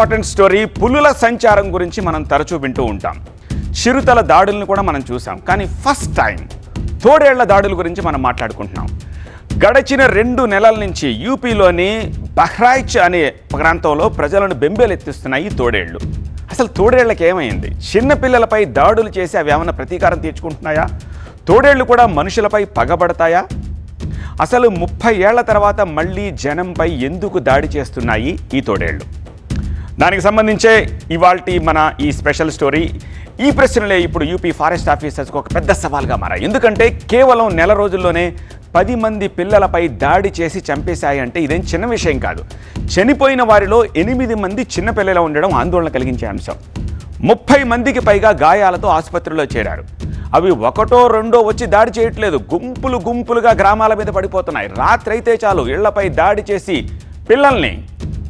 Important story పులుల సంచారం గురించి మనం తరచూ వింటూ ఉంటాం. చిరుతల దాడులను కూడా మనం చూసాం. కానీ ఫస్ట్ టైం తోడేళ్ళ దాడుల గురించి మనం మాట్లాడుకుంటున్నాం. గడచిన రెండు నెలల నుంచి యూపీలోని బహ్రాయిచ్ అనే ప్రాంతంలో ప్రజలను బెంబేలెత్తిస్తున్నాయి తోడేళ్ళు. అసలు తోడేళ్ళకు ఏమైంది? చిన్నపిల్లలపై దాడులు చేసి అవి ఏమైనా ప్రతీకారం తీర్చుకుంటున్నాయా? తోడేళ్ళు కూడా మనుషులపై పగబడతాయా? అసలు ముప్పై ఏళ్ళ తర్వాత మళ్ళీ జనంపై ఎందుకు దాడి చేస్తున్నాయి ఈ తోడేళ్ళు? దానికి సంబంధించే ఇవాళ మన ఈ స్పెషల్ స్టోరీ. ఈ ప్రశ్నలే ఇప్పుడు యూపీ ఫారెస్ట్ ఆఫీసర్స్కి ఒక పెద్ద సవాల్గా మారాయి. ఎందుకంటే కేవలం నెల రోజుల్లోనే పది మంది పిల్లలపై దాడి చేసి చంపేశాయంటే ఇదేం చిన్న విషయం కాదు. చనిపోయిన వారిలో ఎనిమిది మంది చిన్నపిల్లలు ఉండడం ఆందోళన కలిగించే అంశం. ముప్పై మందికి పైగా గాయాలతో ఆసుపత్రిలో చేరారు. అవి ఒకటో రెండో వచ్చి దాడి చేయట్లేదు. గుంపులు గుంపులుగా గ్రామాల మీద పడిపోతున్నాయి. రాత్రి అయితే చాలు ఇళ్ళపై దాడి చేసి పిల్లల్ని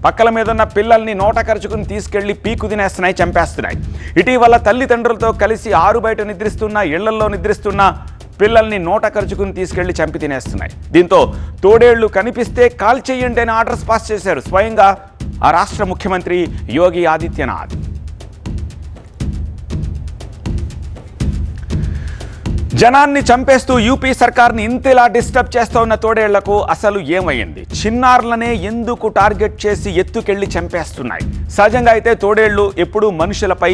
పక్కల మీద ఉన్న పిల్లల్ని నోట కరుచుకుని తీసుకెళ్ళి పీకు తినేస్తున్నాయి చంపేస్తున్నాయి. ఇటీవల తల్లిదండ్రులతో కలిసి ఆరు బయట నిద్రిస్తున్న ఇళ్ళల్లో నిద్రిస్తున్న పిల్లల్ని నోట కరుచుకుని తీసుకెళ్ళి చంపి తినేస్తున్నాయి. దీంతో తోడేళ్ళు కనిపిస్తే కాల్ చేయండి అని ఆర్డర్స్ పాస్ చేశారు. స్వయంగా ఆ రాష్ట్ర ముఖ్యమంత్రి యోగి ఆదిత్యనాథ్. జనాన్ని చంపేస్తూ యూపీ సర్కార్ని ఇంతలా డిస్టర్బ్ చేస్తూ ఉన్న తోడేళ్ళకు అసలు ఏమైంది? చిన్నారులనే ఎందుకు టార్గెట్ చేసి ఎత్తుకెళ్ళి చంపేస్తున్నాయి? సహజంగా అయితే తోడేళ్ళు ఎప్పుడూ మనుషులపై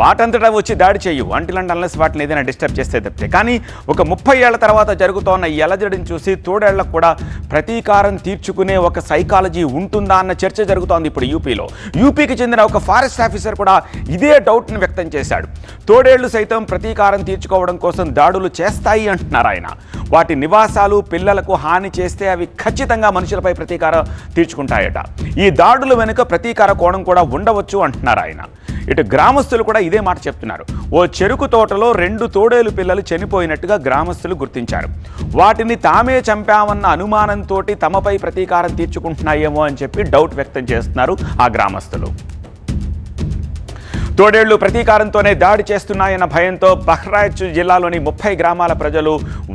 వాటంతటా వచ్చి దాడి చేయు. అంటిలండ్ అన్లెస్ వాటిని ఏదైనా డిస్టర్బ్ చేస్తే తప్పితే. కానీ ఒక ముప్పై ఏళ్ళ తర్వాత జరుగుతోన్న ఈ అలజడిని చూసి తోడేళ్ళకు కూడా ప్రతీకారం తీర్చుకునే ఒక సైకాలజీ ఉంటుందా అన్న చర్చ జరుగుతోంది ఇప్పుడు యూపీలో. యూపీకి చెందిన ఒక ఫారెస్ట్ ఆఫీసర్ కూడా ఇదే డౌట్ని వ్యక్తం చేశాడు. తోడేళ్ళు సైతం ప్రతీకారం తీర్చుకోవడం కోసం దాడులు చేస్తాయి అంటున్నారు ఆయన. వాటి నివాసాలు పిల్లలకు హాని చేస్తే అవి ఖచ్చితంగా మనుషులపై ప్రతీకారం తీర్చుకుంటాయట. ఈ దాడుల వెనుక ప్రతీకార కోణం కూడా ఉండవచ్చు అంటున్నారు ఆయన. ఇటు గ్రామస్తులు కూడా ఇదే మాట చెప్తున్నారు. ఓ చెరుకు తోటలో రెండు తోడేలు పిల్లలు చనిపోయినట్టుగా గ్రామస్తులు గుర్తించారు. వాటిని తామే చంపామన్న అనుమానంతో తమపై ప్రతీకారం తీర్చుకుంటున్నాయేమో అని చెప్పి డౌట్ వ్యక్తం చేస్తున్నారు ఆ గ్రామస్తులు. తోడేళ్ళు ప్రతీకారంతోనే దాడి చేస్తున్నాయన్న భయంతో బహ్రాయిచ్ జిల్లాలోని ముప్పై గ్రామాల ప్రజలు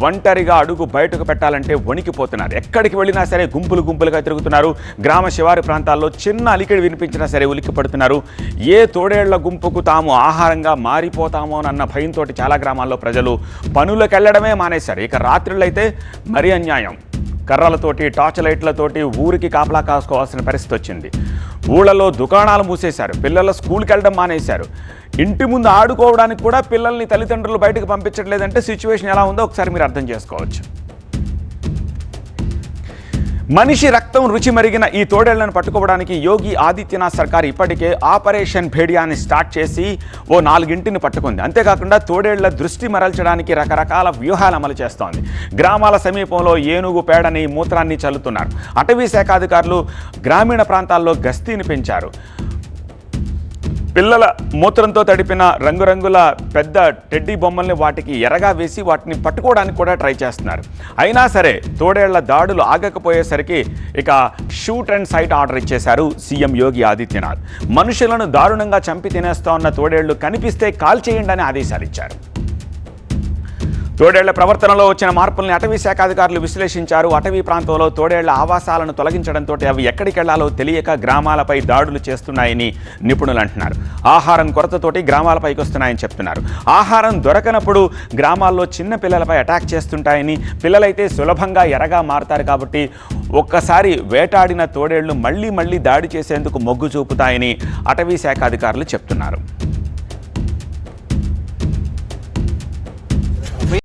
ఒంటరిగా అడుగు బయటకు పెట్టాలంటే వణికిపోతున్నారు. ఎక్కడికి వెళ్ళినా సరే గుంపులు గుంపులుగా తిరుగుతున్నారు. గ్రామ శివారు ప్రాంతాల్లో చిన్న అలికిడి వినిపించినా సరే ఉలిక్కి పడుతున్నారు ఏ తోడేళ్ళ గుంపుకు తాము ఆహారంగా మారిపోతామోనన్న భయంతో చాలా గ్రామాల్లో ప్రజలు పనులకు వెళ్ళడమే మానేశారు. ఇక రాత్రులైతే మరీ అన్యాయం. కర్రలతోటి టార్చ్ లైట్లతోటి ఊరికి కాపలా కాసుకోవాల్సిన పరిస్థితి వచ్చింది. ఊళ్ళలో దుకాణాలు మూసేశారు. పిల్లల స్కూల్కి వెళ్ళడం మానేశారు. ఇంటి ముందు ఆడుకోవడానికి కూడా పిల్లల్ని తల్లిదండ్రులు బయటకు పంపించట్లేదంటే సిచ్యువేషన్ ఎలా ఉందో ఒకసారి మీరు అర్థం చేసుకోవచ్చు. మనిషి రక్తం రుచి మరిగిన ఈ తోడేళ్ళను పట్టుకోవడానికి యోగి ఆదిత్యనాథ్ సర్కార్ ఇప్పటికే ఆపరేషన్ భేడియాని స్టార్ట్ చేసి ఓ నాలుగింటిని పట్టుకుంది. అంతేకాకుండా తోడేళ్ళ దృష్టి మరల్చడానికి రకరకాల వ్యూహాలు అమలు చేస్తోంది. గ్రామాల సమీపంలో ఏనుగు పేడని మూత్రాన్ని చల్లుతున్నారు. అటవీ శాఖ అధికారులు గ్రామీణ ప్రాంతాల్లో గస్తీని పెంచారు. పిల్లల మూత్రంతో తడిపిన రంగురంగుల పెద్ద టెడ్డీ బొమ్మల్ని వాటికి ఎరగా వేసి వాటిని పట్టుకోవడానికి కూడా ట్రై చేస్తున్నారు. అయినా సరే తోడేళ్ళ దాడులు ఆగకపోయేసరికి ఇక షూట్ అండ్ సైట్ ఆర్డర్ ఇచ్చేశారు సీఎం యోగి ఆదిత్యనాథ్. మనుషులను దారుణంగా చంపి తినేస్తా ఉన్న తోడేళ్ళు కనిపిస్తే కాల్ చేయండి అని ఆదేశాలు ఇచ్చారు. తోడేళ్ళ ప్రవర్తనలో వచ్చిన మార్పుల్ని అటవీ శాఖ అధికారులు విశ్లేషించారు. అటవీ ప్రాంతంలో తోడేళ్ళ ఆవాసాలను తొలగించడంతో అవి ఎక్కడికెళ్ళాలో తెలియక గ్రామాలపై దాడులు చేస్తున్నాయని నిపుణులు అంటున్నారు ఆహారం కొరతతోటి గ్రామాలపైకి వస్తున్నాయని చెప్తున్నారు. ఆహారం దొరకనప్పుడు గ్రామాల్లో చిన్న పిల్లలపై అటాక్ చేస్తుంటాయని పిల్లలైతే సులభంగా ఎరగా మారతారు కాబట్టి ఒక్కసారి వేటాడిన తోడేళ్ళు మళ్ళీ మళ్ళీ దాడి చేసేందుకు మొగ్గు చూపుతాయని అటవీ శాఖ అధికారులు చెప్తున్నారు.